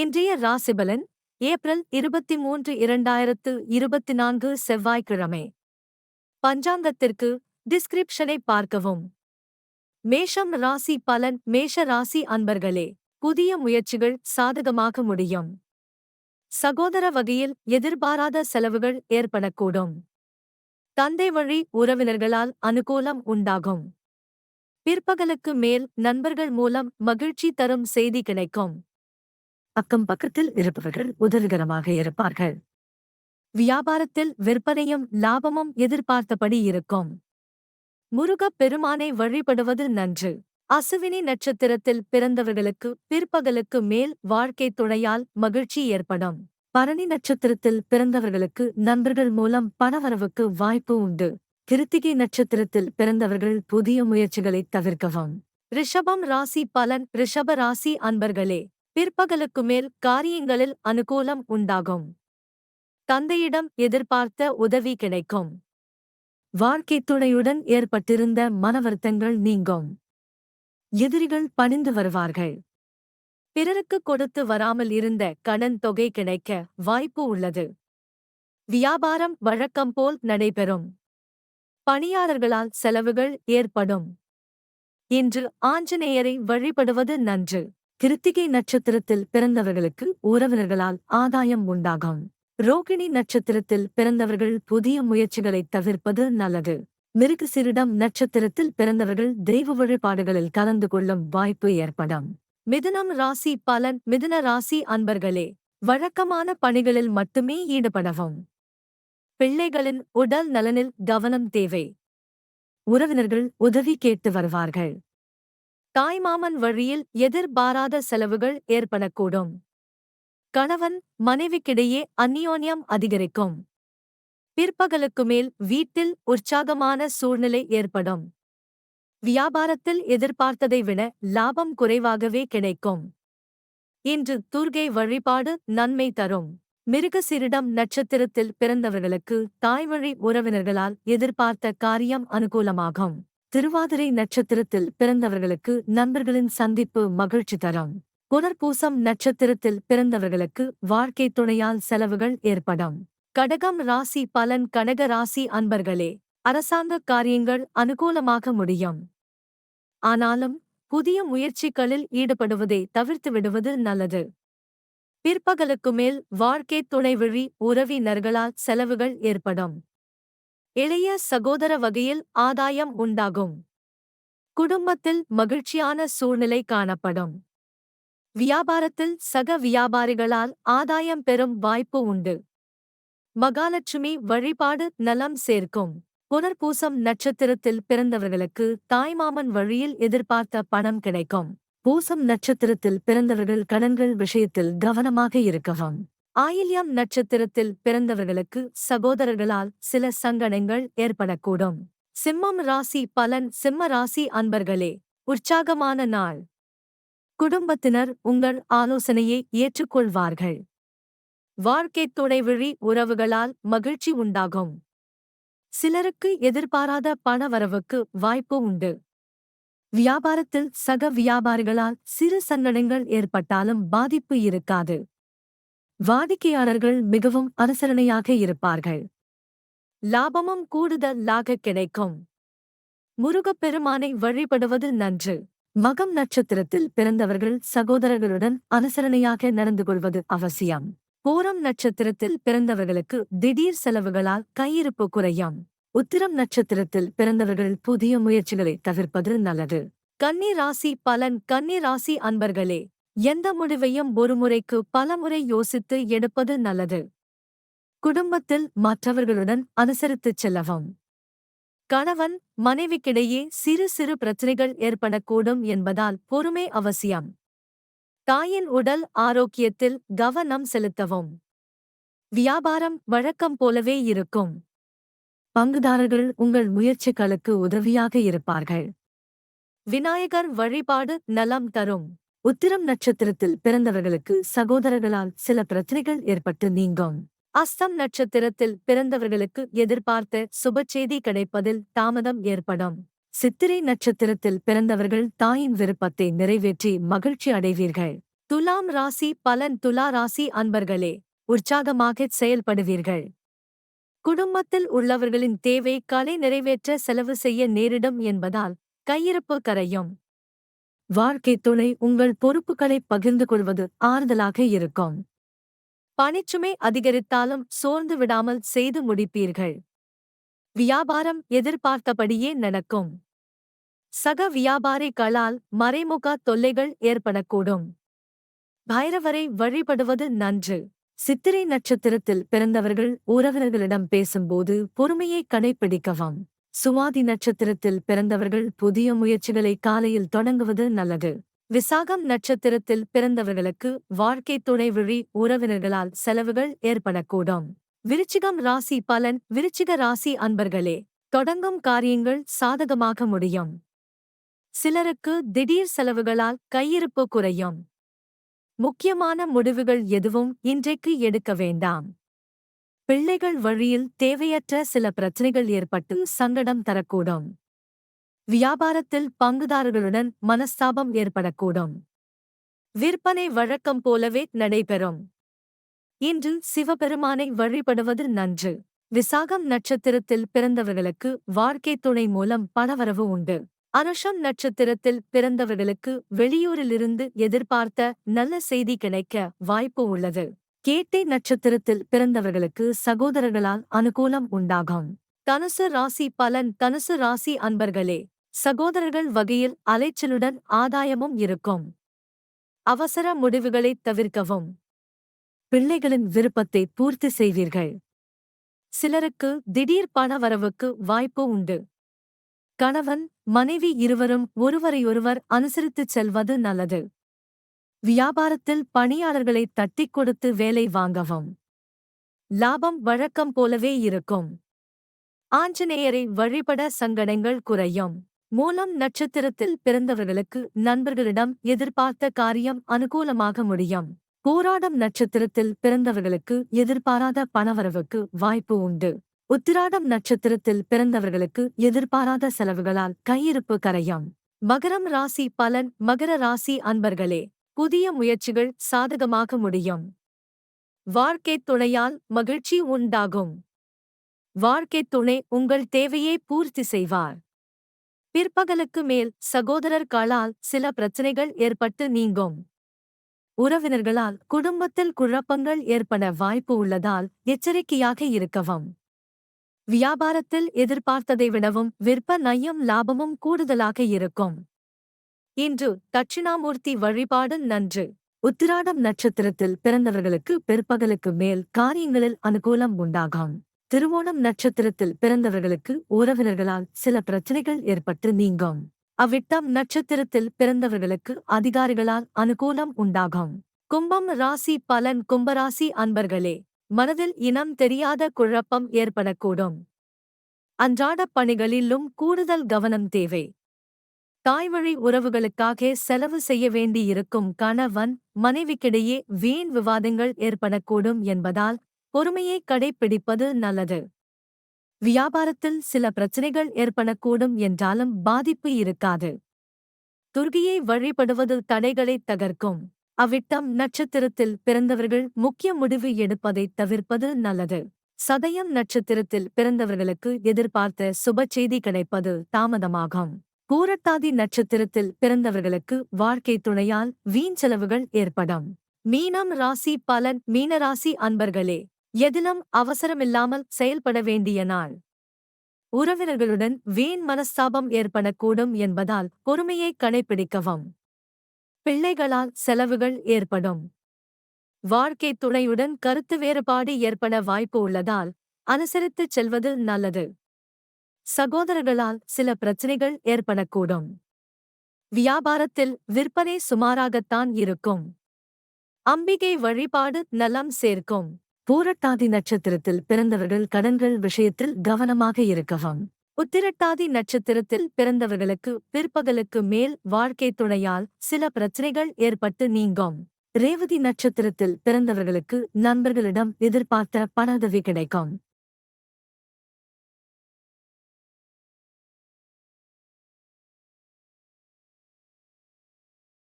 இன்றைய ராசிபலன் ஏப்ரல் இருபத்தி மூன்று இரண்டாயிரத்து இருபத்தி நான்கு செவ்வாய்க்கிழமை. பஞ்சாங்கத்திற்கு டிஸ்கிரிப்ஷனை பார்க்கவும். மேஷம் ராசி பலன் மேஷ ராசி அன்பர்களே புதிய முயற்சிகள் சாதகமாக முடியும். சகோதர வகையில் எதிர்பாராத செலவுகள் ஏற்படக்கூடும். தந்தை வழி உறவினர்களால் அனுகூலம் உண்டாகும். பிற்பகலுக்கு மேல் நண்பர்கள் மூலம் மகிழ்ச்சி தரும் செய்தி கிடைக்கும். அக்கம் பக்கத்தில் இருப்பவர்கள் உதவிகரமாக இருப்பார்கள். வியாபாரத்தில் விற்பனையும் லாபமும் எதிர்பார்த்தபடி இருக்கும். முருகப் பெருமானை வழிபடுவது நன்று. அசுவினி நட்சத்திரத்தில் பிறந்தவர்களுக்கு பிற்பகலுக்கு மேல் வாழ்க்கை துணையால் மகிழ்ச்சி ஏற்படும். பரணி நட்சத்திரத்தில் பிறந்தவர்களுக்கு நண்பர்கள் மூலம் பணவரவுக்கு வாய்ப்பு உண்டு. கிருத்திகை நட்சத்திரத்தில் பிறந்தவர்கள் புதிய முயற்சிகளை தவிர்க்கவும். ரிஷபம் ராசி பலன் ரிஷப ராசி அன்பர்களே பிற்பகலுக்கு மேல் காரியங்களில் அனுகூலம் உண்டாகும். தந்தையிடம் எதிர்பார்த்த உதவி கிடைக்கும். வாழ்க்கைத் துணையுடன் ஏற்பட்டிருந்த மனவருத்தங்கள் நீங்கும். எதிரிகள் பணிந்து வருவார்கள். பிறருக்கு கொடுத்து வராமல் இருந்த கடன் தொகை கிடைக்க வாய்ப்பு உள்ளது. வியாபாரம் வழக்கம் போல் நடைபெறும். பணியாளர்களால் செலவுகள் ஏற்படும். இன்று ஆஞ்சநேயரை வழிபடுவது நன்று. கிருத்திகை நட்சத்திரத்தில் பிறந்தவர்களுக்கு உறவினர்களால் ஆதாயம் உண்டாகும். ரோகிணி நட்சத்திரத்தில் பிறந்தவர்கள் புதிய முயற்சிகளை தவிர்ப்பது நல்லது. மிருகசிரிடம் நட்சத்திரத்தில் பிறந்தவர்கள் தெய்வ வழிபாடுகளில் கலந்து கொள்ளும் வாய்ப்பு ஏற்படும். மிதுனம் ராசி பலன் மிதுன ராசி அன்பர்களே வழக்கமான பணிகளில் மட்டுமே ஈடுபடவும். பிள்ளைகளின் உடல் நலனில் கவனம் தேவை. உறவினர்கள் உதவி கேட்டு வருவார்கள். தாய்மாமன் வழியில் எதிர்பாராத செலவுகள் ஏற்படக்கூடும். கணவன் மனைவிக்கிடையே அந்நியோன்யம் அதிகரிக்கும். பிற்பகலுக்கு மேல் வீட்டில் உற்சாகமான சூழ்நிலை ஏற்படும். வியாபாரத்தில் எதிர்பார்த்ததை விட லாபம் குறைவாகவே கிடைக்கும். இன்று துர்கை வழிபாடு நன்மை தரும். மிருகசிரிடம் நட்சத்திரத்தில் பிறந்தவர்களுக்கு தாய்வழி உறவினர்களால் எதிர்பார்த்த காரியம் அனுகூலமாகும். திருவாதிரை நட்சத்திரத்தில் பிறந்தவர்களுக்கு நண்பர்களின் சந்திப்பு மகிழ்ச்சி தரும். புனர்பூசம் நட்சத்திரத்தில் பிறந்தவர்களுக்கு வாழ்க்கை துணையால் செலவுகள் ஏற்படும். கடகம் ராசி பலன் கடக ராசி அன்பர்களே அரசாங்க காரியங்கள் அனுகூலமாக முடியும். ஆனாலும் புதிய முயற்சிகளில் ஈடுபடுவதை தவிர்த்து விடுவது நல்லது. பிற்பகலுக்கு மேல் வாழ்க்கை துணை விழி உறவினர்களால் செலவுகள் ஏற்படும். இளைய சகோதர வகையில் ஆதாயம் உண்டாகும். குடும்பத்தில் மகிழ்ச்சியான சூழ்நிலை காணப்படும். வியாபாரத்தில் சக வியாபாரிகளால் ஆதாயம் பெறும் வாய்ப்பு உண்டு. மகாலட்சுமி வழிபாடு நலம் சேர்க்கும். புனர்பூசம் நட்சத்திரத்தில் பிறந்தவர்களுக்கு தாய்மாமன் வழியில் எதிர்பார்த்த பணம் கிடைக்கும். பூசம் நட்சத்திரத்தில் பிறந்தவர்கள் கடன்கள் விஷயத்தில் கவனமாக இருக்கவும். ஆயில்யம் நட்சத்திரத்தில் பிறந்தவர்களுக்கு சகோதரர்களால் சில சங்கடங்கள் ஏற்படக்கூடும். சிம்மம் ராசி பலன் சிம்ம ராசி அன்பர்களே உற்சாகமான நாள். குடும்பத்தினர் உங்கள் ஆலோசனையை ஏற்றுக்கொள்வார்கள். வாழ்க்கைத் துணைவிழி உறவுகளால் மகிழ்ச்சி உண்டாகும். சிலருக்கு எதிர்பாராத பணவரவுக்கு வாய்ப்பு உண்டு. வியாபாரத்தில் சக வியாபாரிகளால் சிறு சங்கடங்கள் ஏற்பட்டாலும் பாதிப்பு இருக்காது. வாடிக்கையாளர்கள் மிகவும் அனுசரணையாக இருப்பார்கள். லாபமும் கூடுதலாக கிடைக்கும். முருகப்பெருமானை வழிபடுவது நன்று. மகம் நட்சத்திரத்தில் பிறந்தவர்கள் சகோதரர்களுடன் அனுசரணையாக நடந்து கொள்வது அவசியம். பூரம் நட்சத்திரத்தில் பிறந்தவர்களுக்கு திடீர் செலவுகளால் கையிருப்பு குறையும். உத்திரம் நட்சத்திரத்தில் பிறந்தவர்கள் புதிய முயற்சிகளை தவிர்ப்பது நல்லது. கன்னி ராசி பலன். கன்னி ராசி அன்பர்களே எந்த முடிவையும் ஒருமுறைக்கு பலமுறை யோசித்து எடுப்பது நல்லது. குடும்பத்தில் மற்றவர்களுடன் அனுசரித்துச் செல்லவும். கணவன் மனைவிக்கிடையே சிறு சிறு பிரச்சனைகள் ஏற்படக்கூடும் என்பதால் பொறுமை அவசியம். தாயின் உடல் ஆரோக்கியத்தில் கவனம் செலுத்தவும். வியாபாரம் வழக்கம் போலவே இருக்கும். பங்குதாரர்கள் உங்கள் முயற்சிகளுக்கு உதவியாக இருப்பார்கள். விநாயகர் வழிபாடு நலம் தரும். உத்திரம் நட்சத்திரத்தில் பிறந்தவர்களுக்கு சகோதரர்களால் சில பிரச்சனைகள் ஏற்பட்டு நீங்கும். அஸ்தம் நட்சத்திரத்தில் பிறந்தவர்களுக்கு எதிர்பார்த்த சுபச்சேதி கிடைப்பதில் தாமதம் ஏற்படும். சித்திரை நட்சத்திரத்தில் பிறந்தவர்கள் தாயின் விருப்பத்தை நிறைவேற்றி மகிழ்ச்சி அடைவீர்கள். துலாம் ராசி பலன் துலா ராசி அன்பர்களே உற்சாகமாகச் செயல்படுவீர்கள். குடும்பத்தில் உள்ளவர்களின் தேவை கலை நிறைவேற்ற செலவு செய்ய நேரிடும் என்பதால் கையிருப்பு கரையும். வாழ்க்கை துணை உங்கள் பொறுப்புகளை பகிர்ந்து கொள்வது ஆறுதலாக இருக்கும். பணிச்சுமை அதிகரித்தாலும் சோர்ந்து விடாமல் செய்து முடிப்பீர்கள். வியாபாரம் எதிர்பார்த்தபடியே நடக்கும். சக வியாபாரிகளால் மறைமுக தொல்லைகள் ஏற்படக்கூடும். பைரவரை வழிபடுவது நன்று. சித்திரை நட்சத்திரத்தில் பிறந்தவர்கள் உறவினர்களிடம் பேசும்போது பொறுமையை கடைபிடிக்கவும் சுவாதி நட்சத்திரத்தில் பிறந்தவர்கள் புதிய முயற்சிகளை காலையில் தொடங்குவது நல்லது. விசாகம் நட்சத்திரத்தில் பிறந்தவர்களுக்கு வாழ்க்கை துணை விழி உறவினர்களால் செலவுகள் ஏற்படக்கூடும். விருச்சிகம் ராசி பலன் விருச்சிக ராசி அன்பர்களே தொடங்கும் காரியங்கள் சாதகமாக முடியும். சிலருக்கு திடீர் செலவுகளால் கையிருப்பு குறையும். முக்கியமான முடிவுகள் எதுவும் இன்றைக்கு எடுக்க வேண்டாம். பிள்ளைகள் வழியில் தேவையற்ற சில பிரச்சனைகள் ஏற்பட்டு சங்கடம் தரக்கூடும். வியாபாரத்தில் பங்குதாரர்களுடன் மனஸ்தாபம் ஏற்படக்கூடும். விற்பனை வழக்கம் போலவே நடைபெறும். இன்று சிவபெருமானை வழிபடுவது நன்று. விசாகம் நட்சத்திரத்தில் பிறந்தவர்களுக்கு வாழ்க்கை துணை மூலம் பணவரவு உண்டு. அனுஷம் நட்சத்திரத்தில் பிறந்தவர்களுக்கு வெளியூரிலிருந்து எதிர்பார்த்த நல்ல செய்தி கிடைக்க வாய்ப்பு உள்ளது. கேட்டை நட்சத்திரத்தில் பிறந்தவர்களுக்கு சகோதரர்களால் அனுகூலம் உண்டாகும். தனுசு ராசி பலன் தனுசு ராசி அன்பர்களே சகோதரர்கள் வகையில் அலைச்சலுடன் ஆதாயமும் இருக்கும். அவசர முடிவுகளை தவிர்க்கவும். பிள்ளைகளின் விருப்பத்தை பூர்த்தி செய்வீர்கள். சிலருக்கு திடீர் பண வரவுக்கு வாய்ப்பு உண்டு. கணவன் மனைவி இருவரும் ஒருவரையொருவர் அனுசரித்துச் செல்வது நல்லது. வியாபாரத்தில் பணியாளர்களை தட்டிக் கொடுத்து வேலை வாங்கவும். லாபம் வழக்கம் போலவே இருக்கும். ஆஞ்சநேயரை வழிபட சங்கடங்கள் குறையும். மூலம் நட்சத்திரத்தில் பிறந்தவர்களுக்கு நண்பர்களிடம் எதிர்பார்த்த காரியம் அனுகூலமாக முடியும். போராடம் நட்சத்திரத்தில் பிறந்தவர்களுக்கு எதிர்பாராத பணவரவுக்கு வாய்ப்பு உண்டு. உத்திராடம் நட்சத்திரத்தில் பிறந்தவர்களுக்கு எதிர்பாராத செலவுகளால் கையிருப்பு கரையும். மகரம் ராசி பலன் மகர ராசி அன்பர்களே புதிய முயற்சிகள் சாதகமாக முடியும். வாழ்க்கைத் துணையால் மகிழ்ச்சி உண்டாகும். வாழ்க்கைத் துணை உங்கள் தேவையை பூர்த்தி செய்வார். பிற்பகலுக்கு மேல் சகோதரர்களால் சில பிரச்சனைகள் ஏற்பட்டு நீங்கும். உறவினர்களால் குடும்பத்தில் குழப்பங்கள் ஏற்பட வாய்ப்பு உள்ளதால் எச்சரிக்கையாக இருக்கவும். வியாபாரத்தில் எதிர்பார்த்ததை விடவும் விற்பனையும் லாபமும் கூடுதலாக இருக்கும். இன்று தட்சிணாமூர்த்தி வழிபாடு நன்று. உத்திராடம் நட்சத்திரத்தில் பிறந்தவர்களுக்கு பிற்பகலுக்கு மேல் காரியங்களில் அனுகூலம் உண்டாகும். திருவோணம் நட்சத்திரத்தில் பிறந்தவர்களுக்கு உறவினர்களால் சில பிரச்சனைகள் ஏற்பட்டு நீங்கும். அவ்விட்டம் நட்சத்திரத்தில் பிறந்தவர்களுக்கு அதிகாரிகளால் அனுகூலம் உண்டாகும். கும்பம் ராசி பலன் கும்பராசி அன்பர்களே மனதில் இனம் தெரியாத குழப்பம் ஏற்படக்கூடும். அன்றாட பணிகளிலும் கூடுதல் கவனம் தேவை. தாய்வழி உறவுகளுக்காக செலவு செய்ய வேண்டியிருக்கும் கணவன் மனைவிக்கிடையே வீண் விவாதங்கள் ஏற்படக்கூடும் என்பதால் பொறுமையை கடைப்பிடிப்பது நல்லது. வியாபாரத்தில் சில பிரச்சனைகள் ஏற்படக்கூடும் என்றாலும் பாதிப்பு இருக்காது. துர்கியை வழிபடுவது தடைகளை தகர்க்கும். அவ்விட்டம் நட்சத்திரத்தில் பிறந்தவர்கள் முக்கிய முடிவு எடுப்பதை தவிர்ப்பது நல்லது. சதயம் நட்சத்திரத்தில் பிறந்தவர்களுக்கு எதிர்பார்த்த சுப செய்தி கிடைப்பது தாமதமாகும். பூரட்டாதி நட்சத்திரத்தில் பிறந்தவர்களுக்கு வாழ்க்கை துணையால் வீண் செலவுகள் ஏற்படும். மீனம் ராசி பலன். மீனராசி அன்பர்களே எதிலும் அவசரமில்லாமல் செயல்பட வேண்டிய நாள். உறவினர்களுடன் வீண் மனஸ்தாபம் ஏற்படக்கூடும் என்பதால் பொறுமையை கடைபிடிக்கவும். பிள்ளைகளால் செலவுகள் ஏற்படும். வாழ்க்கை துணையுடன் கருத்து வேறுபாடு ஏற்பட வாய்ப்பு உள்ளதால் அனுசரித்துச் செல்வது நல்லது. சகோதரர்களால் சில பிரச்சனைகள் ஏற்படக்கூடும். வியாபாரத்தில் விற்பனை சுமாராகத்தான் இருக்கும். அம்பிகை வழிபாடு நலம் சேர்க்கும். பூரட்டாதி நட்சத்திரத்தில் பிறந்தவர்கள் கடன்கள் விஷயத்தில் கவனமாக இருக்கவும். உத்திரட்டாதி நட்சத்திரத்தில் பிறந்தவர்களுக்கு பிற்பகலுக்கு மேல் வாழ்க்கை துணையால் சில பிரச்சனைகள் ஏற்பட்டு நீங்கும். ரேவதி நட்சத்திரத்தில் பிறந்தவர்களுக்கு நண்பர்களிடம் எதிர்பார்த்த பணதவி கிடைக்கும்.